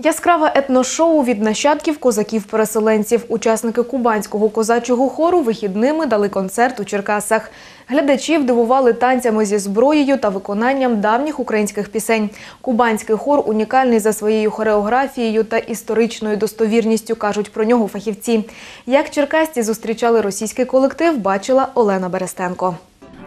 Яскраве етношоу від нащадків козаків-переселенців. Учасники кубанського козачого хору вихідними дали концерт у Черкасах. Глядачів дивували танцями зі зброєю та виконанням давніх українських пісень. Кубанський хор унікальний за своєю хореографією та історичною достовірністю, кажуть про нього фахівці. Як черкасці зустрічали російський колектив, бачила Олена Берестенко.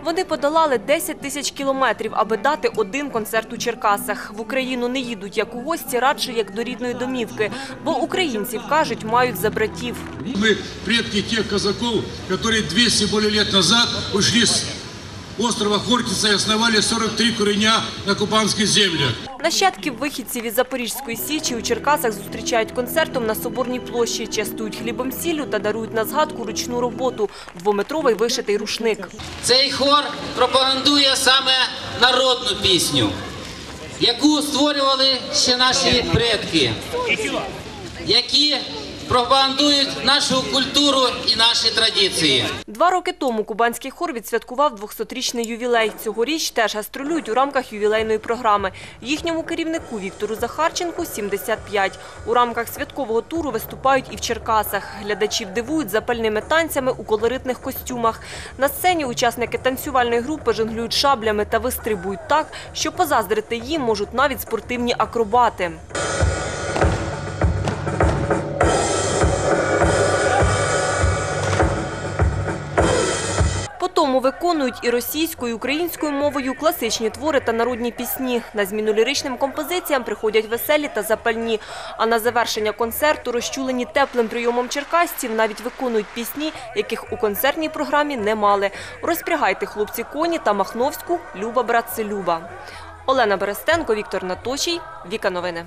Вони подолали 10 тисяч кілометрів, аби дати один концерт у Черкасах. В Україну не їдуть як у гості, радше як до рідної домівки. Бо українців, кажуть, мають за братів. Ми предки тих козаків, які 200 более лет назад ушли с острова Хортица и основали 43 куреня на кубанских землях. Нащадків вихідців із Запорізької січі у Черкасах зустрічають концертом на Соборній площі, частують хлібом сіллю та дарують на згадку ручну роботу – двометровий вишитий рушник. Цей хор пропагандує саме народну пісню, яку створювали ще наші предки, які пропагандують нашу культуру і наші традиції. Два роки тому кубанський хор відсвяткував 200-річний ювілей. Цьогоріч теж гастролюють у рамках ювілейної програми. Їхньому керівнику Віктору Захарченку 75. У рамках святкового туру виступають і в Черкасах. Глядачів дивують запальними танцями у колоритних костюмах. На сцені учасники танцювальної групи жонглюють шаблями та вистрибують так, що позаздрити їм можуть навіть спортивні акробати. Потому виконують і російською, і українською мовою класичні твори та народні пісні. На зміну ліричним композиціям приходять веселі та запальні. А на завершення концерту, розчулені теплим прийомом черкасців, навіть виконують пісні, яких у концертній програмі не мали. Розпрягайте хлопці коні та Махновську «Люба, братце, Люба». Олена Берестенко, Віктор Наточій, Віка Новини.